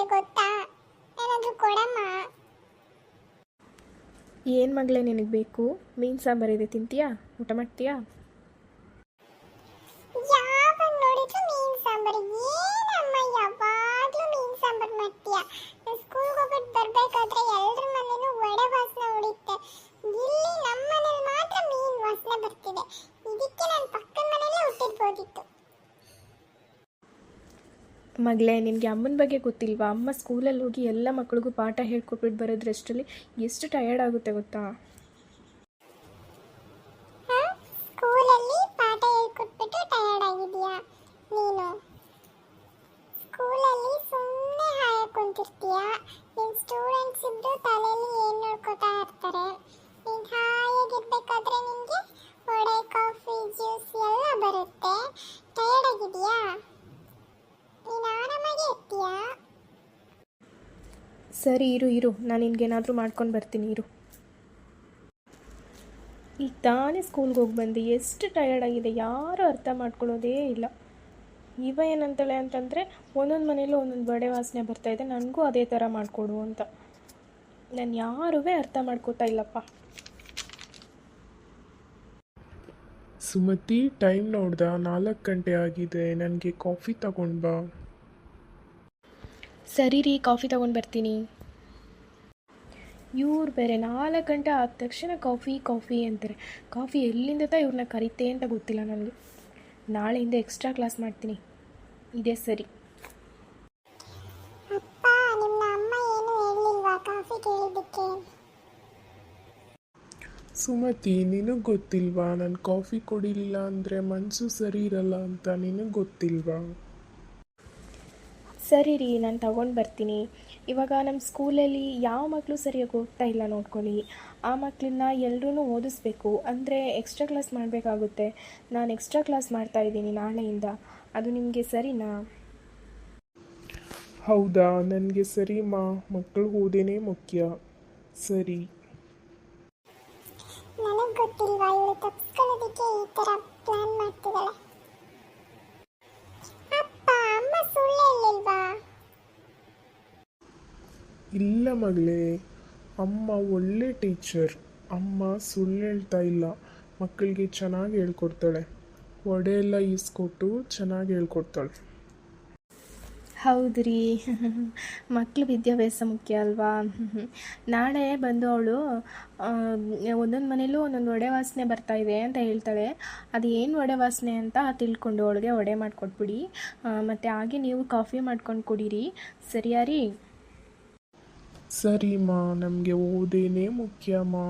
ಇದೆ ಗೊತ್ತಾ? ಏನಾದರೂ ಕೊಡಮ್ಮ. ಏನು ಮಗಳೇ ನಿನಗೆ ಬೇಕು? ಮೀನು ಸಾಂಬಾರಿದೆ ತಿಂತೀಯಾ? ಊಟ ಮಾಡ್ತೀಯಾ? ಮಗಳೇ, ನಿನಗೆ ಅಮ್ಮನ ಬಗ್ಗೆ ಗೊತ್ತಿಲ್ವಾ? ಅಮ್ಮ ಸ್ಕೂಲಲ್ಲಿ ಹೋಗಿ ಎಲ್ಲ ಮಕ್ಕಳಿಗೂ ಪಾಠ ಹೇಳ್ಕೊಟ್ಬಿಟ್ಟು ಬರೋದ್ರಷ್ಟರಲ್ಲಿ ಎಷ್ಟು ಟಯರ್ಡ್ ಆಗುತ್ತೆ ಗೊತ್ತಾ ಹಾ ಸ್ಕೂಲಲ್ಲಿ ಪಾಠ ಹೇಳ್ಕೊಟ್ಬಿಟ್ಟು ಟಯರ್ಡ್ ಆಗಿದೆಯಾ ನೀನು ಸ್ಕೂಲಲ್ಲಿ ಸುಮ್ಮನೆ ಹಾಗೆ ಕುಂತಿರ್ತೀಯ ನಿನ್ನ ಸ್ಟೂಡೆಂಟ್ಸ್ ಇದ್ದು ತಲೆಯಲ್ಲಿ ಏನು ನೋಡ್ಕೋತಾ ಇರ್ತಾರೆ ನೀನು ಹಾಯಾಗಿರ್ಬೇಕಾದ್ರೆ ನಿನಗೆ ವಡೆ ಕಾಫಿ ಜ್ಯೂಸ್ ಎಲ್ಲ ಬರುತ್ತೆ ಟಯರ್ಡ್ ಆಗಿದೆಯಾ ನೀನು ಆರಾಮಾಗಿ ಇರ್ತೀಯಾ ಸರಿ, ಇರು ಇರು. ನಾನು ನಿನಗೇನಾದರೂ ಮಾಡ್ಕೊಂಡು ಬರ್ತೀನಿ, ಇರು. ಈಗ ತಾನೇ ಸ್ಕೂಲ್ಗೆ ಹೋಗಿ ಬಂದು. ಎಷ್ಟು ಟಯರ್ಡ್ ಆಗಿದೆ. ಯಾರೂ ಅರ್ಥ ಮಾಡ್ಕೊಳ್ಳೋದೇ ಇಲ್ಲ. ಇವ ಏನಂತಾಳೆ ಅಂತಂದರೆ, ಒಂದೊಂದು ಮನೇಲೂ ಒಂದೊಂದು ಬಡೆ ವಾಸನೆ ಬರ್ತಾಯಿದೆ ನನಗೂ ಅದೇ ಥರ ಮಾಡಿಕೊಡು ಅಂತ. ನಾನು ಯಾರೂ ಅರ್ಥ ಮಾಡ್ಕೋತಾ ಇಲ್ಲಪ್ಪ. ಸುಮತಿ ಟೈಮ್ ನೋಡ್ದ? ನಾಲ್ಕು ಗಂಟೆ ಆಗಿದೆ. ನನಗೆ ಕಾಫಿ ತಗೊಂಡು ಬಾ. ಸರಿ ರೀ ಕಾಫಿ ತೊಗೊಂಡು ಬರ್ತೀನಿ. ಇವ್ರು ಬೇರೆ ನಾಲ್ಕು ಗಂಟೆ ಆದ ತಕ್ಷಣ ಕಾಫಿ ಕಾಫಿ ಅಂತಾರೆ. ಕಾಫಿ ಎಲ್ಲಿಂದ ತಾ ಇವ್ರನ್ನ ಕರಿತೆ ಅಂತ ಗೊತ್ತಿಲ್ಲ ನನಗೆ. ನಾಳೆಯಿಂದ ಎಕ್ಸ್ಟ್ರಾ ಕ್ಲಾಸ್ ಮಾಡ್ತೀನಿ. ಇದೇ ಸರಿ. ಅಪ್ಪ ನಿಮ್ಮ ಅಮ್ಮ ಏನು ಹೇಳಿಲ್ವಾ ಕಾಫಿ ಕೇಳಿದ್ದಕ್ಕೆ. ಸುಮತಿ ನಿನಗೆ ಗೊತ್ತಿಲ್ವಾ? ನಾನು ಕಾಫಿ ಕೊಡಿಲಿಲ್ಲ ಅಂದರೆ ಮನಸ್ಸು ಸರಿ ಇರಲ್ಲ ಅಂತ ನಿನಗೆ ಗೊತ್ತಿಲ್ವಾ? ಸರಿ ರೀ ನಾನು ತಗೊಂಡು ಬರ್ತೀನಿ. ಇವಾಗ ನಮ್ಮ ಸ್ಕೂಲಲ್ಲಿ ಯಾವ ಮಕ್ಕಳು ಸರಿಯಾಗಿ ಹೋಗ್ತಾ ಇಲ್ಲ ನೋಡ್ಕೊಳ್ಳಿ. ಆ ಮಕ್ಕಳನ್ನ ಎಲ್ಲರೂ ಓದಿಸ್ಬೇಕು. ಅಂದರೆ ಎಕ್ಸ್ಟ್ರಾ ಕ್ಲಾಸ್ ಮಾಡಬೇಕಾಗುತ್ತೆ. ನಾನು ಎಕ್ಸ್ಟ್ರಾ ಕ್ಲಾಸ್ ಮಾಡ್ತಾ ಇದ್ದೀನಿ ನಾಳೆಯಿಂದ. ಅದು ನಿಮಗೆ ಸರಿನಾ? ಹೌದಾ ನನಗೆ ಸರಿ ಮಾ ಮಕ್ಕಳು ಓದೇನೇ ಮುಖ್ಯ. ಸರಿ. ನನಗೆ ಗೊತ್ತಿಲ್ವಾ ಇವಳು ತಪ್ಪಿಸ್ಕೊಳ್ಳೋದಕ್ಕೆ ಈ ಥರ ಪ್ಲಾನ್ ಮಾಡ್ತಿದ್ದಾಳೆ? ಇಲ್ಲ ಮಗಳೇ, ಅಮ್ಮ ಒಳ್ಳೆ ಟೀಚರ್. ಅಮ್ಮ ಸುಳ್ಳು ಹೇಳ್ತಾ ಇಲ್ಲ. ಮಕ್ಕಳಿಗೆ ಚೆನ್ನಾಗಿ ಹೇಳ್ಕೊಡ್ತಾಳೆ. ಒಡೆ ಎಲ್ಲ ಈಸ್ಕೊಟ್ಟು ಚೆನ್ನಾಗಿ ಹೇಳ್ಕೊಡ್ತಾಳೆ. ಹೌದು ರೀ ಮಕ್ಕಳು ವಿದ್ಯಾಭ್ಯಾಸ ಮುಖ್ಯ ಅಲ್ವಾ? ನಾಳೆ ಬಂದು ಅವಳು ಒಂದೊಂದು ಮನೇಲೂ ಒಂದೊಂದು ಒಡೆ ವಾಸನೆ ಬರ್ತಾ ಇದೆ ಅಂತ ಹೇಳ್ತಾಳೆ. ಅದು ಏನು ಒಡೆ ವಾಸನೆ ಅಂತ ತಿಳ್ಕೊಂಡು ಅವಳಿಗೆ ಒಡೆ ಮಾಡಿಕೊಟ್ಬಿಡಿ. ಮತ್ತು ಹಾಗೆ ನೀವು ಕಾಫಿ ಮಾಡ್ಕೊಂಡು ಕುಡೀರಿ. ಸರಿಯಾ ರೀ ಸರಿ ಮಾ ನಮಗೆ ಓದೇನೇ ಮುಖ್ಯ ಮಾ.